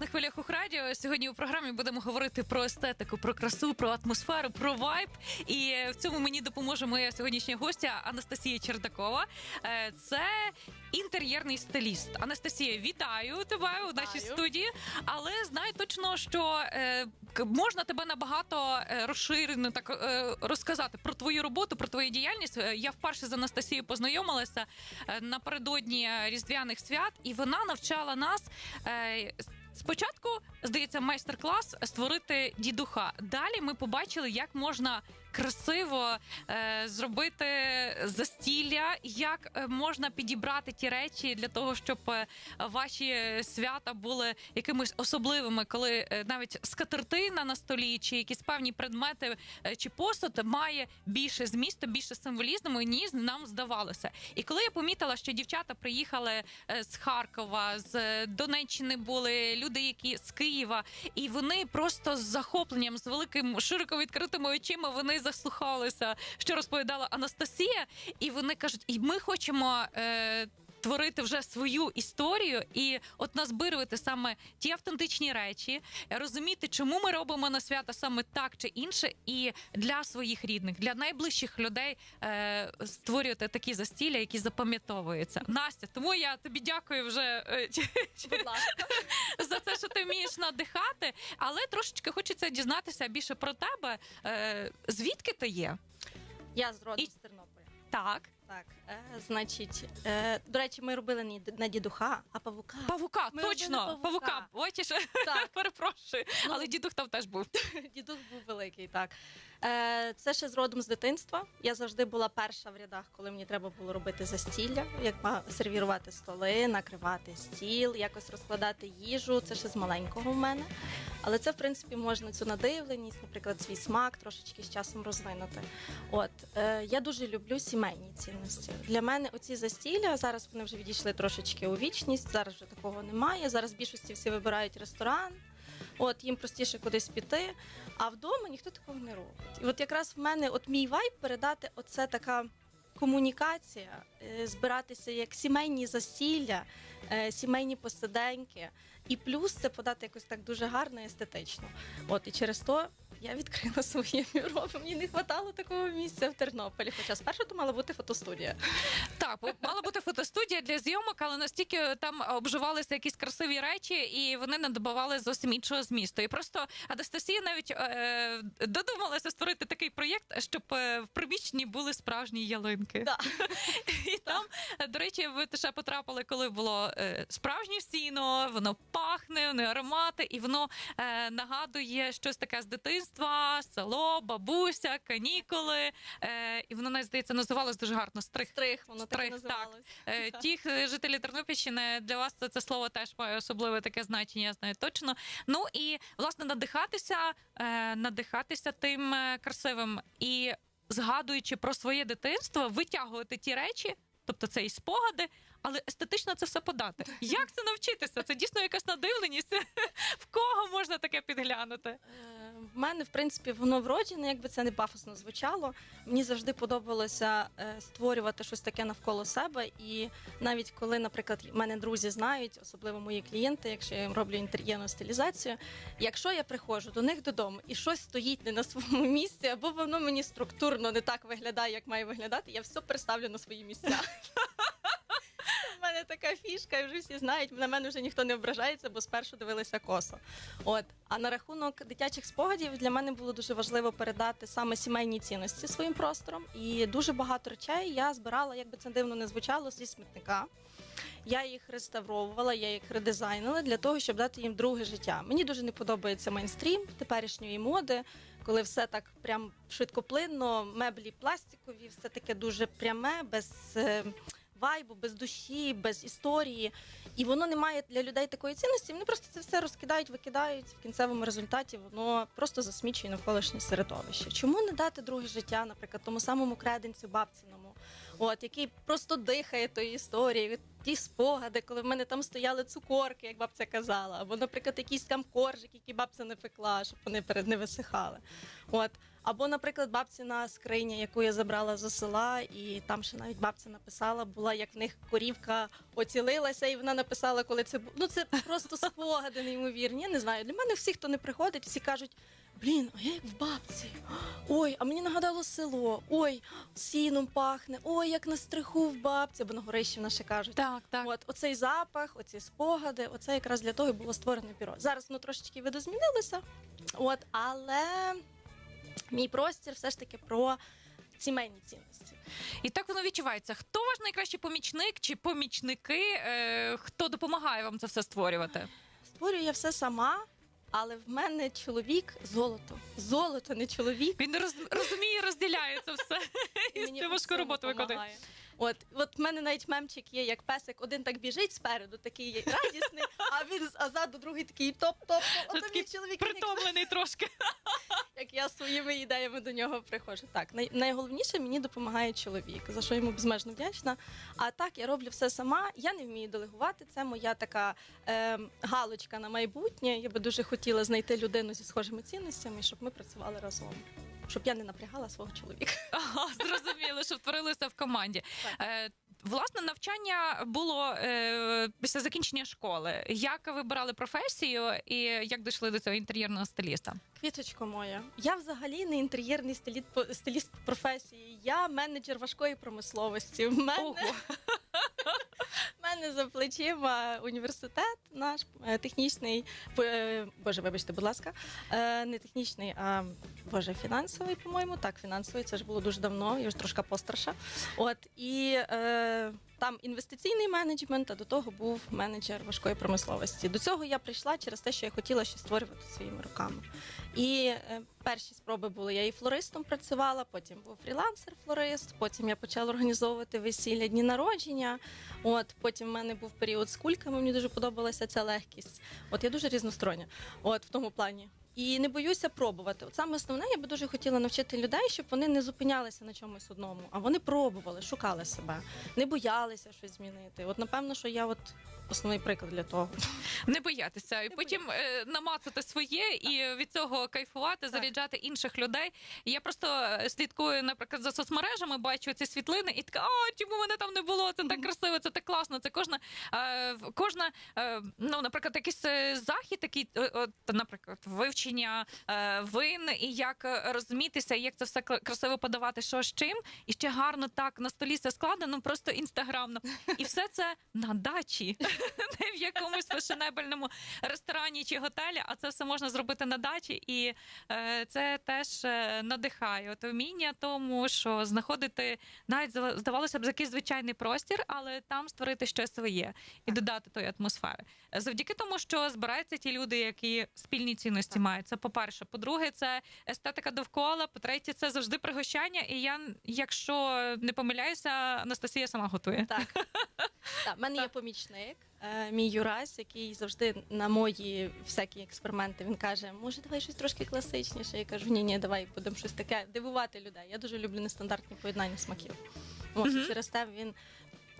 на хвилях Ухрадіо. Сьогодні у програмі будемо говорити про естетику, про красу, про атмосферу, про вайб. І в цьому мені допоможе моя сьогоднішня гостя Анастасія Чердакова. Е, Це інтер'єрний стиліст. Анастасія, вітаю тебе у нашій Вітаю. студії. Але знаю точно, що е, можна тебе набагато е, розширено так розказати про твою роботу, про твою діяльність. Я вперше з Анастасією познайомилася напередодні різдвяних свят, і вона навчала нас. Спочатку, здається, майстер-клас створити дідуха. Далі ми побачили, як можна красиво е, зробити застілля, як е, можна підібрати ті речі для того, щоб е, ваші свята були якимись особливими, коли е, навіть скатертина на столі, чи якісь певні предмети, чи посуд має більше змісту, більше символізму, ніж нам здавалося. І коли я помітила, що дівчата приїхали з Харкова, з Донеччини були люди, які з Києва, і вони просто з захопленням, з великим широко відкритими очима, вони заслухалися, що розповідала Анастасія, і вони кажуть, і ми хочемо. Е, Творити вже свою історію і от назбирувати саме ті автентичні речі, розуміти, чому ми робимо на свята саме так чи інше, і для своїх рідних, для найближчих людей е, створювати такі застілля, які запам'ятовуються. Настя, тому я тобі дякую вже е, Будь ласка. за те, що ти вмієш надихати, але трошечки хочеться дізнатися більше про тебе. Е, звідки ти є? Я з роду І- з Тернополя. Так, Так, значить, е, до речі, ми робили не не дідуха, а павука. павука, Ми точно, робили павука. павука. Бачиш, Так. перепрошую, Ну. але дідух там теж був. Дідух був великий, так. Е, це ще з родом з дитинства. Я завжди була перша в рядах, коли мені треба було робити застілля, як ма- сервірувати столи, накривати стіл, якось розкладати їжу. Це ще з маленького в мене. Але це, в принципі, можна цю надивленість, наприклад, свій смак трошечки з часом розвинути. От е, я дуже люблю сімейні цінності. Для мене оці застілля зараз вони вже відійшли трошечки у вічність. Зараз вже такого немає. Зараз більшості всі вибирають ресторан. От їм простіше кудись піти, а вдома ніхто такого не робить. І от якраз в мене от мій вайб передати оце така комунікація, е, збиратися як сімейні застілля, е, сімейні посиденьки, і плюс це подати якось так дуже гарно і естетично. От і через то я відкрила своє бюро. Мені не вистачало такого місця в Тернополі. Хоча спершу то мала бути фотостудія. Так, мала бути фотостудія для зйомок, але настільки там обживалися якісь красиві речі, і вони надобавали зовсім іншого змісту. І просто Анастасія навіть е, додумалася створити такий проєкт, щоб е, в приміщенні були справжні ялинки. Да. І там, е, до речі, ви ще потрапили, коли було е, справжнє сіно, воно пахне, воно аромати, і воно е, нагадує щось таке з дитинства, село, бабуся, канікули. Е, і воно навіть здається називалось дуже гарно стрих. Стрих, воно так і Стрих, так. називалось. Е, Ті е, жителі Тернопільщини для вас це, це слово теж має особливе таке значення, я знаю точно. Ну і власне надихатися, е, надихатися тим е, красивим і згадуючи про своє дитинство, витягувати ті речі. Тобто це і спогади, але естетично це все подати. Як це навчитися? Це дійсно якась надивленість. В кого можна таке підглянути? Е, В мене, в принципі, воно вроджене, якби це не пафосно звучало. Мені завжди подобалося е, створювати щось таке навколо себе. І навіть коли, наприклад, мене друзі знають, особливо мої клієнти, якщо я їм роблю інтер'єрну стилізацію, якщо я приходжу до них додому і щось стоїть не на своєму місці, або воно мені структурно не так виглядає, як має виглядати, я все переставлю на свої місця. Мене така фішка, і вже всі знають. На мене вже ніхто не ображається, бо спершу дивилися косо. От а на рахунок дитячих спогадів для мене було дуже важливо передати саме сімейні цінності своїм простором. І дуже багато речей я збирала, як би це дивно не звучало, зі смітника. Я їх реставровувала, я їх редизайнила для того, щоб дати їм друге життя. Мені дуже не подобається мейнстрім теперішньої моди, коли все так прям швидкоплинно, меблі пластикові, все таке дуже пряме, без. Вайбу, без душі, без історії, і воно не має для людей такої цінності. Вони просто це все розкидають, викидають. В кінцевому результаті воно просто засмічує навколишнє середовище. Чому не дати друге життя, наприклад, тому самому креденцю бабциному, от який просто дихає тою історією, ті спогади, коли в мене там стояли цукорки, як бабця казала, або, наприклад, якийсь там коржик, який бабця не пекла, щоб вони перед не висихали. От. Або, наприклад, бабціна скриня, яку я забрала з села, і там ще навіть бабця написала, була як в них корівка оцілилася, і вона написала, коли це було. Ну це просто спогади неймовірні. Я не знаю. Для мене всі, хто не приходить, всі кажуть. Блін, а я як в бабці. Ой, а мені нагадало село. Ой, сіном пахне. Ой, як на стриху в бабці, бо на горищі в нас ще кажуть. Так, так. От оцей запах, оці спогади, оце якраз для того і було створено бюро. Зараз воно трошечки видозмінилося. От, але мій простір все ж таки про сімейні цінності. І так воно відчувається. Хто ваш найкращий помічник чи помічники, е, хто допомагає вам це все створювати? Створюю я все сама, але в мене чоловік золото. Золото, не чоловік. Він роз, розуміє, розділяє це все. І Мені у важку всьому роботу виконує. помагає. От, от в мене навіть мемчик є, як песик, один так біжить спереду, такий радісний, а він а ззаду другий такий топ-топ. Ото Такий мій чоловік Притомлений трошки. як я своїми ідеями до нього приходжу. Так, най- найголовніше мені допомагає чоловік, за що йому безмежно вдячна. А так я роблю все сама. Я не вмію делегувати. Це моя така е, галочка на майбутнє. Я би дуже хотіла знайти людину зі схожими цінностями, щоб ми працювали разом. Щоб я не напрягала свого чоловіка. Ага, зрозуміло, що втворилися в команді. Так. Власне, навчання було е, після закінчення школи. Як ви вибирали професію і як дійшли до цього інтер'єрного стиліста? Квіточко моя. Я взагалі не інтер'єрний стиліст, стиліст професії. Я менеджер важкої промисловості. В мене Ого, мене за плечима університет наш е, технічний, е, боже, вибачте, будь ласка, е, не технічний, а боже, фінансовий, по-моєму. Так, фінансовий, це ж було дуже давно, я вже трошки постарша. От і е, там інвестиційний менеджмент, а до того був менеджер важкої промисловості. До цього я прийшла через те, що я хотіла щось створювати своїми руками. І е, перші спроби були. Я і флористом працювала, потім був фрілансер-флорист, потім я почала організовувати весілля дні народження. От потім в мене був період з кульками. Мені дуже подобалася ця легкість. От я дуже різностороння. От в тому плані. І не боюся пробувати. От саме основне, я би дуже хотіла навчити людей, щоб вони не зупинялися на чомусь одному, а вони пробували, шукали себе, не боялися щось змінити. От напевно, що я от основний приклад для того. не боятися, і Не потім е, намацати своє і від цього кайфувати, заряджати інших людей. Я просто е, слідкую, наприклад, за соцмережами, бачу ці світлини, і така, а чому мене там не було? Це так красиво, це так класно. Це кожна, е, кожна, ну, наприклад, якийсь захід, такий, от, наприклад, вивчення е, вин і як е, розумітися, як це все кра- красиво подавати, що з чим, і ще гарно так на столі все складено, просто інстаграмно. І все це на дачі, не в якомусь фешенебельному ресторані чи готелі, а це все можна зробити на дачі, і е, це теж надихає. От вміння тому, що знаходити навіть здава- здавалося б якийсь звичайний простір, але там створити щось своє і додати тої атмосфери. Завдяки тому, що збираються ті люди, які спільні цінності Так. Мають. Це по-перше. По-друге, це естетика довкола. По-третє, це завжди пригощання. І я, якщо не помиляюся, Анастасія сама готує. Так. Так, в мене є помічник, е, мій Юрась, який завжди на мої всякі експерименти він каже: може, давай щось трошки класичніше. Я кажу, ні, ні, давай будемо щось таке дивувати людей. Я дуже люблю нестандартні поєднання смаків. Мгм. і через те він.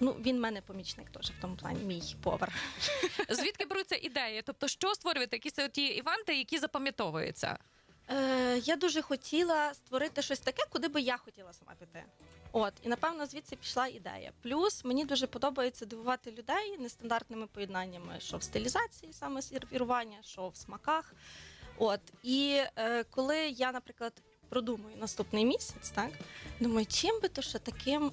Ну, він в мене помічник теж в тому плані, мій повар. Звідки беруться ідеї? Тобто, що створювати якісь ті івенти, які запам'ятовуються? Е, я дуже хотіла створити щось таке, куди би я хотіла сама піти. От, і напевно звідси пішла ідея. Плюс мені дуже подобається дивувати людей нестандартними поєднаннями, що в стилізації, саме сервірування, що в смаках. От, і е, коли я, наприклад, продумую наступний місяць, так думаю, чим би то ще таким,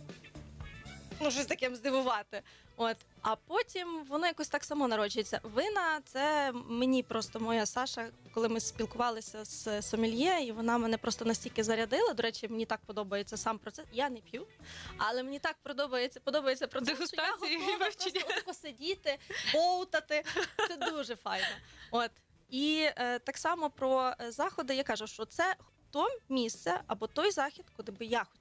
ну, щось таким здивувати. От, а потім воно якось так само народжується. Вина це мені просто моя Саша, коли ми спілкувалися з сомельє, і вона мене просто настільки зарядила. До речі, мені так подобається сам процес. Я не п'ю, але мені так подобається, подобається процес. я готова просто отако сидіти, боутати. Це дуже файно. От і е, так само про е, заходи я кажу, що це то місце або той захід, куди би я хотіла.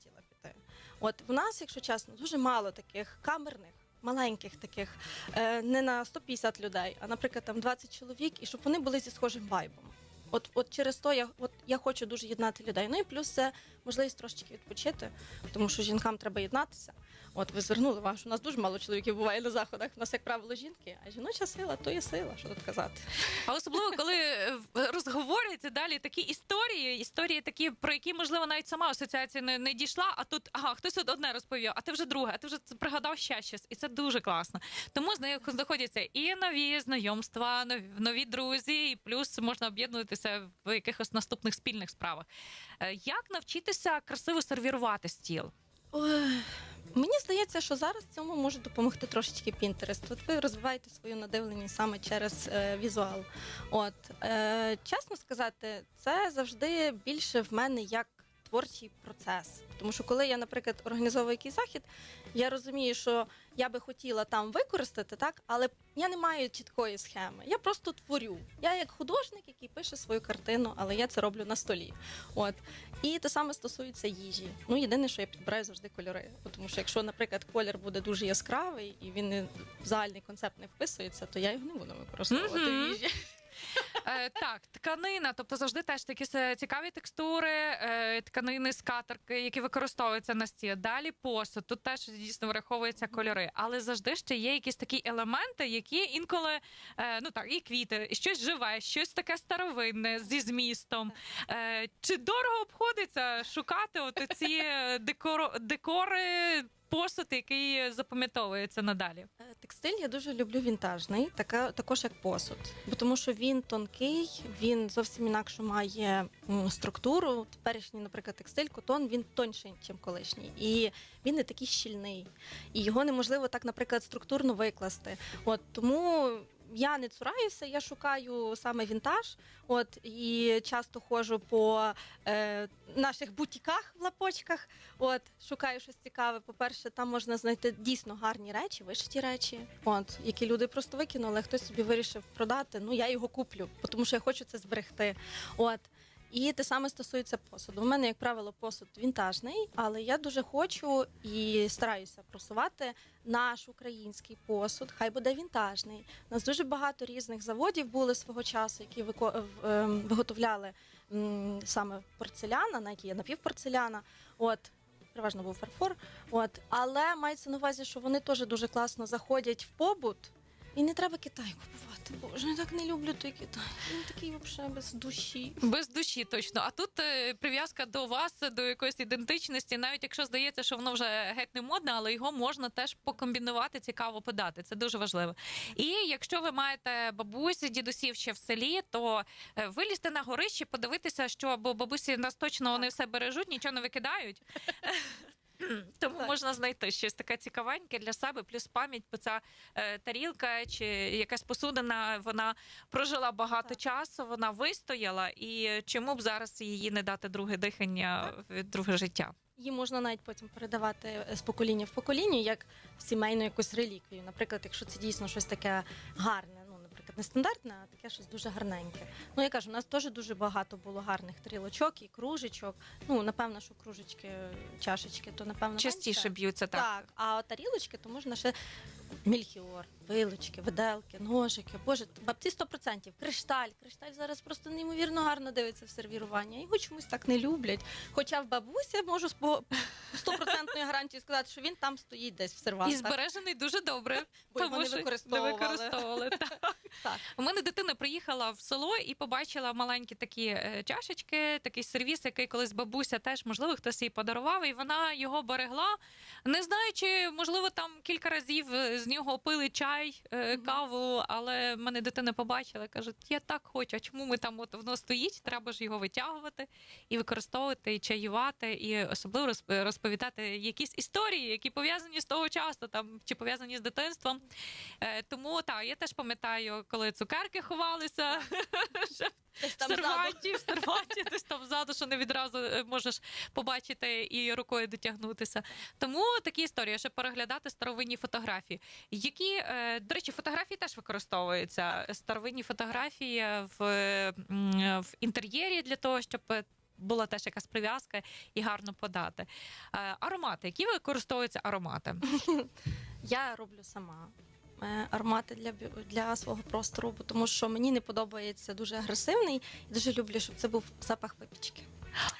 От в нас, якщо чесно, дуже мало таких камерних. Маленьких таких, е, не на 150 людей, а наприклад, там 20 чоловік, і щоб вони були зі схожим вайбом. От, от через то я, от я хочу дуже єднати людей. Ну і плюс це можливість трошечки відпочити, тому що жінкам треба єднатися. От ви звернули увагу, що у нас дуже мало чоловіків буває на заходах. У нас, як правило, жінки, а жіноча сила то є сила, що тут казати. А особливо, коли е, розговорюються далі такі історії, історії такі, про які, можливо, навіть сама асоціація не, не дійшла, а тут ага, хтось от одне розповів, а ти вже друге, а ти вже пригадав ще щось. І це дуже класно. Тому зна- знаходяться і нові знайомства, нові, нові друзі, і плюс можна об'єднуватися в якихось наступних спільних справах. Е, Як навчитися красиво сервірувати стіл? Ой, Мені здається, що зараз цьому може допомогти трошечки Пінтерест. От ви розвиваєте свою надивленість саме через е, візуал. От е, чесно сказати, це завжди більше в мене як творчий процес. Тому що коли я, наприклад, організовую якийсь захід, я розумію, що я би хотіла там використати, так, але я не маю чіткої схеми. Я просто творю. Я як художник, який пише свою картину, але я це роблю на столі. От і те саме стосується їжі. Ну єдине, що я підбираю завжди кольори. Тому що якщо, наприклад, колір буде дуже яскравий і він не в загальний концепт не вписується, то я його не буду використовувати в їжі. Е, так, тканина, тобто завжди теж такі цікаві текстури, е, тканини з катерки, які використовуються на стіл. Далі посуд. Тут теж дійсно враховуються кольори, але завжди ще є якісь такі елементи, які інколи е, ну так, і квіти, і щось живе, щось таке старовинне зі змістом. Чи дорого обходиться шукати от ці декор, декори? Посуд, який запам'ятовується надалі. Е, Текстиль я дуже люблю вінтажний, така також як посуд, бо тому що він тонкий, він зовсім інакше має структуру. Теперішній, наприклад, текстиль, котон він тонший, ніж колишній, і він не такий щільний, і його неможливо так, наприклад, структурно викласти. От тому. Я не цураюся, я шукаю саме вінтаж. От і часто ходжу по е, наших бутіках в лапочках. От шукаю щось цікаве. По-перше, там можна знайти дійсно гарні речі, вишиті речі, от які люди просто викинули. Хтось собі вирішив продати. Ну я його куплю, тому що я хочу це зберегти. От. І те саме стосується посуду. У мене, як правило, посуд вінтажний, але я дуже хочу і стараюся просувати наш український посуд. Хай буде вінтажний. У нас дуже багато різних заводів були свого часу, які ем, виготовляли саме порцеляна, на які є напівпорцеляна. От переважно був фарфор. От, але мається на увазі, що вони теж дуже класно заходять в побут. І не треба Китай купувати. Боже, я так не люблю той Китай. Він такий взагалі без душі. Без душі, точно. А тут е, прив'язка до вас, до якоїсь ідентичності, навіть якщо здається, що воно вже геть не модне, але його можна теж покомбінувати, цікаво подати. Це дуже важливо. І якщо ви маєте бабусі, дідусів ще в селі, то е, вилізти на горище, подивитися, що бо бабусі нас точно вони все бережуть, нічого не викидають. Тому Так. можна знайти щось таке цікавеньке для себе, плюс пам'ять, бо ця е, тарілка чи якась посудина, вона прожила багато Так. часу, вона вистояла, і чому б зараз її не дати друге дихання, в- друге життя? Її можна навіть потім передавати е, з покоління в покоління, як сімейну якусь реліквію. Наприклад, якщо це дійсно щось таке гарне, ну наприклад, не стандартне, а таке щось дуже гарненьке. Ну я кажу, у нас теж дуже багато було гарних тарілочок і кружечок. Ну напевно, що кружечки, чашечки, то напевно Частіше менше. б'ються так. Так, а от тарілочки, то можна ще мільхіор, вилочки, виделки, ножики. Боже, бабці 100%. Кришталь. Кришталь зараз просто неймовірно гарно дивиться в сервірування. Його чомусь так не люблять. Хоча в бабусі можу з стопроцентною гарантією сказати, що він там стоїть десь в І збережений дуже добре, бо його тому не що використовували. не використовували. так. Так. У мене дитина приїхала в село і побачила маленькі такі е, чашечки, такий сервіс, який колись бабуся теж, можливо, хтось їй подарував, і вона його берегла. Не знаю, чи можливо там кілька разів е, з нього пили чай, е, каву, але мене дитина побачила і каже: Я так хочу, а чому ми там от воно стоїть? Треба ж його витягувати і використовувати, і чаювати, і особливо розп- розповідати якісь історії, які пов'язані з того часу, там чи пов'язані з дитинством. Е, тому так, я теж пам'ятаю, коли цукерки ховалися в серванті, в серванті, десь там ззаду, що не відразу е, можеш побачити і рукою дотягнутися. Тому такі історії, щоб переглядати старовинні фотографії. Які, е, до речі, фотографії теж використовуються. Старовинні фотографії в, в інтер'єрі для того, щоб. Була теж якась прив'язка і гарно подати. Е, Аромати, які використовуються аромати? Я роблю сама. е, Аромати для для свого простору, тому що мені не подобається дуже агресивний. і дуже люблю, щоб це був запах випічки.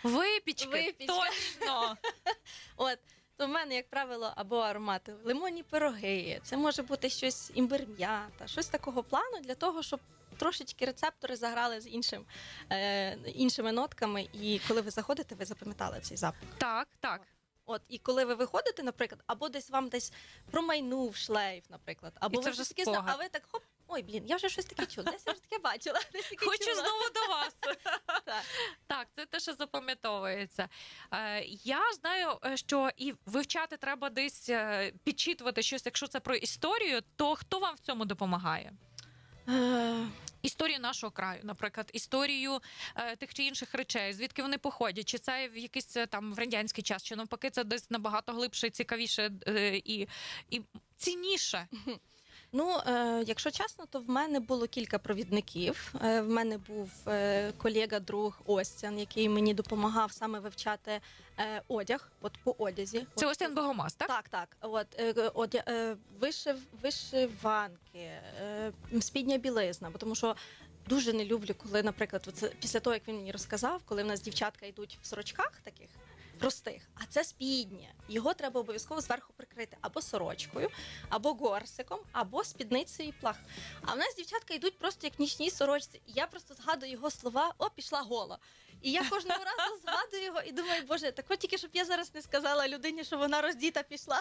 Випічки, Випічка. точно. От то в мене, як правило, або аромати лимонні пироги, це може бути щось імбир-м'ята, щось такого плану для того, щоб трошечки рецептори заграли з іншим, е, іншими нотками. І коли ви заходите, ви запам'ятали цей запах. Так, так. От і коли ви виходите, наприклад, або десь вам десь промайнув шлейф, наприклад, або І це ви вже таке зна- спогад. а ви так хоп. Ой, блін, я вже щось таке чула. Десь я вже таке бачила. Десь таке Хочу чула. знову до вас. Так. Так, це те, що запам'ятовується. Е, я знаю, е, що і вивчати треба десь е, підчитувати щось, якщо це про історію, то хто вам в цьому допомагає? Е, Історію нашого краю, наприклад, історію е, тих чи інших речей, звідки вони походять, чи це в якийсь е, там в радянський час, чи навпаки, це десь набагато глибше, цікавіше е, і, і цінніше. Ну, е, якщо чесно, то в мене було кілька провідників. Е, в мене був е, колега, друг Остян, який мені допомагав саме вивчати е, одяг, от по одязі. Це От, Остян Богомаз, так? Так, так. От е, одя, е, вишив, вишиванки, е, спідня білизна, бо тому що. Дуже не люблю, коли, наприклад, оце, після того, як він мені розказав, коли в нас дівчатка йдуть в сорочках таких простих, а це спідня. Його треба обов'язково зверху прикрити або сорочкою, або горсиком, або спідницею і плах. А в нас дівчатка йдуть просто як нічні сорочці. Я просто згадую його слова: о, пішла гола. І я кожного разу згадую його і думаю, боже, так от тільки щоб я зараз не сказала людині, що вона роздіта пішла.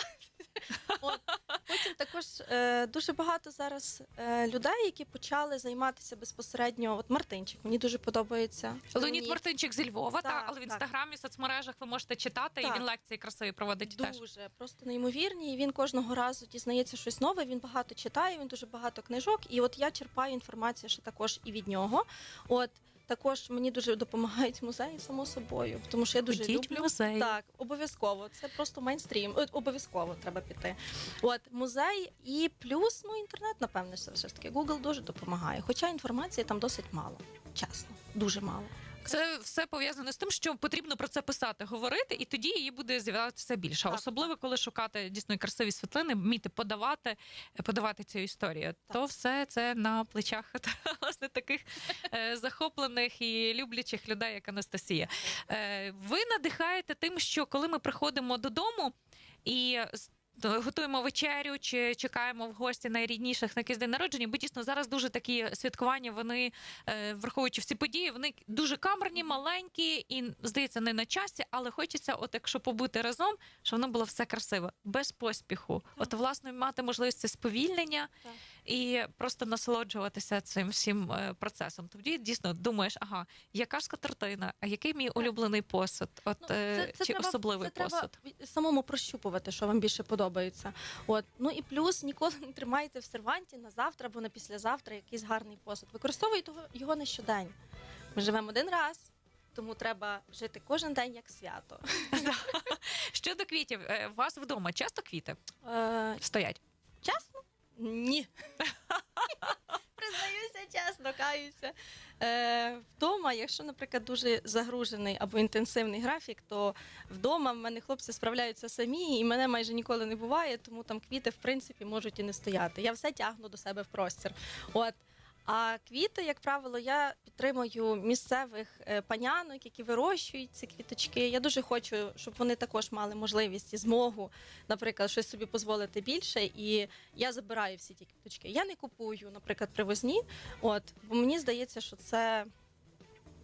От. Потім також е, дуже багато зараз е, людей, які почали займатися безпосередньо. От Мартинчик, мені дуже подобається. Леонід Мартинчик зі Львова, Так, та, але в так. інстаграмі, соцмережах ви можете читати, Так. і він лекції красиві проводить теж. Дуже просто неймовірні. І він кожного разу дізнається щось нове. Він багато читає, він дуже багато книжок. І от я черпаю інформацію ще також і від нього. От також мені дуже допомагають музеї, само собою, тому що я дуже Ходіть в люблю. музей. Так, обов'язково. Це просто мейнстрім. Е, Обов'язково треба піти. От музей і плюс, ну інтернет, напевне, все ж таки. Google дуже допомагає. Хоча інформації там досить мало. Чесно, дуже мало. Це все пов'язане з тим, що потрібно про це писати, говорити, і тоді її буде з'являтися більше. Так, Особливо, коли шукати дійсно красиві світлини, вміти подавати, подавати цю історію. То все це на плечах власне таких е, захоплених і люблячих людей, як Анастасія. Е, ви надихаєте тим, що коли ми приходимо додому і готуємо вечерю чи чекаємо в гості найрідніших на якийсь день народження, бо дійсно зараз дуже такі святкування, вони е, враховуючи всі події, вони дуже камерні, маленькі і здається не на часі, але хочеться, от якщо побути разом, щоб воно було все красиво, без поспіху. От власне мати можливість це сповільнення Так. І просто насолоджуватися цим всім е, процесом. Тоді дійсно думаєш, ага, яка ж скатертина, а який мій улюблений посуд? От Ну, е, чи треба- особливий це посуд? Треба самому прощупувати, що вам більше подобається. От ну і плюс ніколи не тримайте в серванті на завтра або на післязавтра якийсь гарний посуд. Використовуйте його- не щодень. Ми живемо один раз. Тому треба жити кожен день як свято. Щодо квітів, е, у вас вдома часто квіти стоять? чесно? Ні. Признаюся чесно, каюся. Е, вдома, якщо, наприклад, дуже загружений або інтенсивний графік, то вдома в мене хлопці справляються самі, і мене майже ніколи не буває, тому там квіти, в принципі, можуть і не стояти. Я все тягну до себе в простір. От. А квіти, як правило, я підтримую місцевих е, панянок, які вирощують ці квіточки. Я дуже хочу, щоб вони також мали можливість і змогу, наприклад, щось собі дозволити більше. І я забираю всі ті квіточки. Я не купую, наприклад, привозні. От, бо мені здається, що це.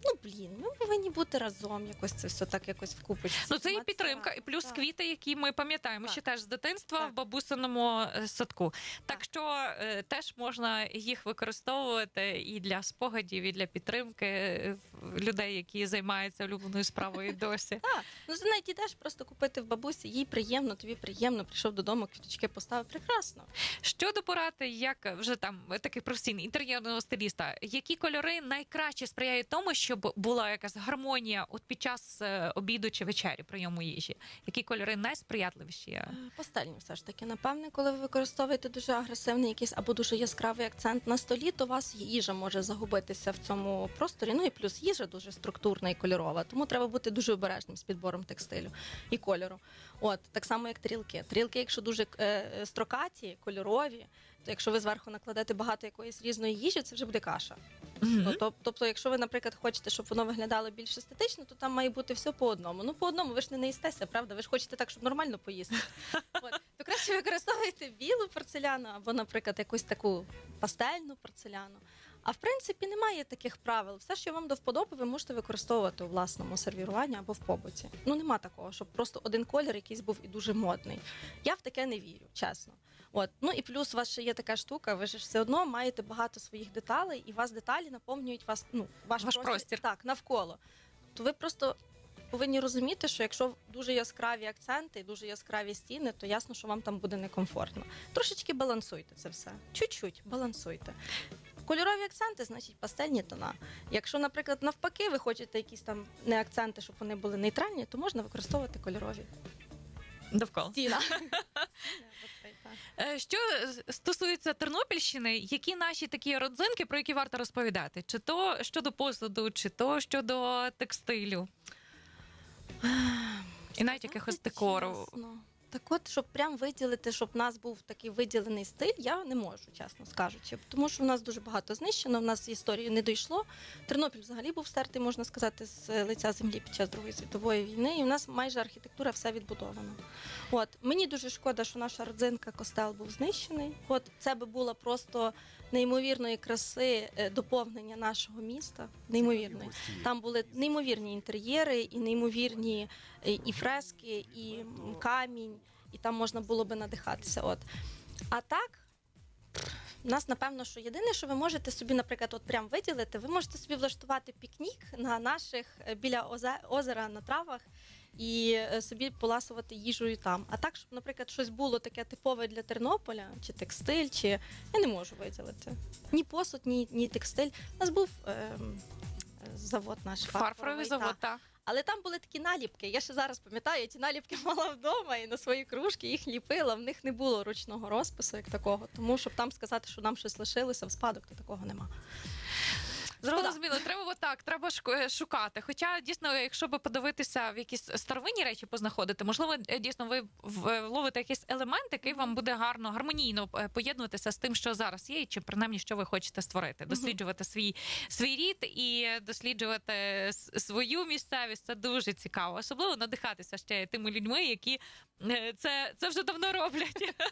Ну блін, ми повинні бути разом. Якось це все так якось вкупить. Ну це і підтримка, і плюс Так. квіти, які ми пам'ятаємо ще теж з дитинства Так. в бабусиному е, садку. Так, Так. що е, теж можна їх використовувати і для спогадів, і для підтримки е, людей, які займаються улюбленою справою досі. Так, ну навіть ідеш просто купити в бабусі, їй приємно, тобі приємно, прийшов додому, квіточки поставив. Прекрасно. Щодо поради, як вже там е, такий професійний інтер'єрного стиліста, які кольори найкраще сприяють тому, щоб була якась гармонія от під час е, обіду чи вечері прийому їжі? Які кольори найсприятливіші? Е, Пастельні все ж таки. Напевне, коли ви використовуєте дуже агресивний якийсь або дуже яскравий акцент на столі, то у вас їжа може загубитися в цьому просторі. Ну і плюс їжа дуже структурна і кольорова. Тому треба бути дуже обережним з підбором текстилю і кольору. От так само, як тарілки. Тарілки, якщо дуже е, е, строкаті, кольорові, якщо ви зверху накладете багато якоїсь різної їжі, це вже буде каша. Мгм. Тоб- Тобто, якщо ви, наприклад, хочете, щоб воно виглядало більш естетично, то там має бути все по одному. Ну, по одному, ви ж не наїстеся, правда? Ви ж хочете так, щоб нормально поїсти. От. То краще використовуйте білу порцеляну або, наприклад, якусь таку пастельну порцеляну. А в принципі немає таких правил. Все, що вам до вподоби, ви можете використовувати у власному сервіруванні або в побуті. Ну нема такого, щоб просто один колір якийсь був і дуже модний. Я в таке не вірю, чесно. От ну і плюс у вас ще є така штука. Ви ж все одно маєте багато своїх деталей, і вас деталі наповнюють вас. Ну ваш, Ваш простір. так навколо. То ви просто повинні розуміти, що якщо дуже яскраві акценти і дуже яскраві стіни, то ясно, що вам там буде некомфортно. Трошечки балансуйте це все. Чуть-чуть балансуйте. Кольорові акценти, значить пастельні тона. Якщо, наприклад, навпаки, ви хочете якісь там не акценти, щоб вони були нейтральні, то можна використовувати кольорові. Довкола. Стіна. Е, Що стосується Тернопільщини, які наші такі родзинки, про які варто розповідати? Чи то щодо посуду, чи то щодо текстилю? І навіть якихось декору. чесно. Так от, щоб прям виділити, щоб в нас був такий виділений стиль, я не можу, чесно скажучи. Тому що в нас дуже багато знищено, в нас історії не дійшло. Тернопіль взагалі був стертий, можна сказати, з лиця землі під час Другої світової війни, і в нас майже архітектура все відбудована. От мені дуже шкода, що наша родзинка костел був знищений. От це би була просто неймовірної краси е, доповнення нашого міста. Неймовірної. Там були неймовірні інтер'єри, і неймовірні е, і фрески, і камінь, і там можна було би надихатися. От. А так. У нас напевно, що єдине, що ви можете собі, наприклад, от прям виділити, ви можете собі влаштувати пікнік на наших е, біля озе- озера на травах і е, собі поласувати їжею там. А так, щоб, наприклад, щось було таке типове для Тернополя, чи текстиль, чи я не можу виділити. Ні посуд, ні, ні текстиль. У нас був е, завод наш Фарфоровий так. завод, так. Але там були такі наліпки. Я ще зараз пам'ятаю, ті наліпки мала вдома і на свої кружки їх ліпила. В них не було ручного розпису як такого. Тому щоб там сказати, що нам щось лишилося в спадок, то такого нема. Зрозуміло, треба отак, треба е, шукати. Хоча дійсно, якщо би подивитися в якісь старовинні речі познаходити, можливо, е, дійсно ви е, вловите якийсь елемент, який вам буде гарно, гармонійно поєднуватися з тим, що зараз є, чи принаймні що ви хочете створити. Досліджувати свій свій рід і досліджувати свою місцевість. Це дуже цікаво. Особливо надихатися ще тими людьми, які це, це вже давно роблять.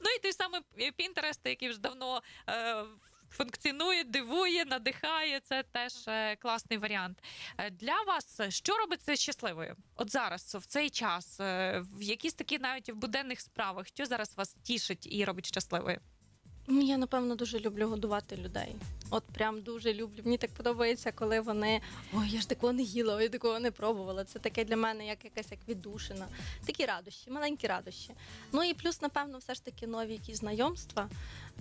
Ну і той самий Pinterest, який вже давно. е, Функціонує, дивує, надихає. Це теж е, класний варіант. Е, Для вас що робить це щасливою? От зараз, в цей час, е, в якісь такі навіть в буденних справах, що зараз вас тішить і робить щасливою? Ну, Я напевно дуже люблю годувати людей. От прям дуже люблю. Мені так подобається, коли вони ой, я ж такого не їла, ой, я такого не пробувала. Це таке для мене як якась як віддушина. Такі радощі, маленькі радощі. Ну і плюс, напевно, все ж таки нові якісь знайомства.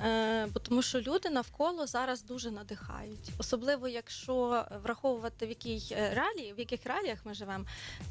Е, бо тому що люди навколо зараз дуже надихають. Особливо, якщо враховувати в якій е, реалії, в яких реаліях ми живемо,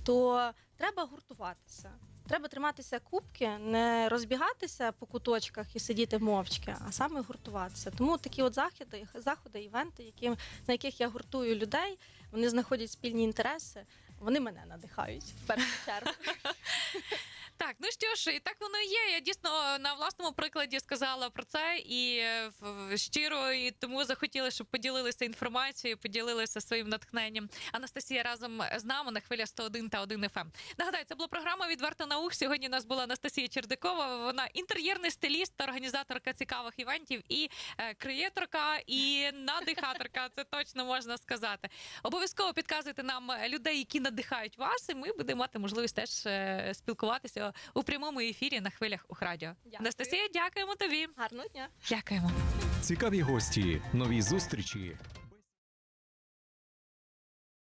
то треба гуртуватися. Треба триматися кубки, не розбігатися по куточках і сидіти мовчки, а саме гуртуватися. Тому такі от заходи, заходи, івенти, які, на яких я гуртую людей, вони знаходять спільні інтереси. Вони мене надихають в першу чергу. Так, ну що ж, і так воно і є. Я дійсно на власному прикладі сказала про це і е, щиро, і тому захотіла, щоб поділилися інформацією, поділилися своїм натхненням. Анастасія разом з нами на хвиля 101 та 1 FM. Нагадаю, це була програма Відверто наук. Сьогодні у нас була Анастасія Чердикова. Вона інтер'єрний стиліст організаторка цікавих івентів, і е, креаторка, і надихаторка. Це точно можна сказати. Обов'язково підказуйте нам людей, які надихають вас, і ми будемо мати можливість теж е, спілкуватися у прямому ефірі на хвилях Ухрадіо. Анастасія, дякуємо тобі. Гарного дня! Дякуємо. Цікаві гості, нові зустрічі,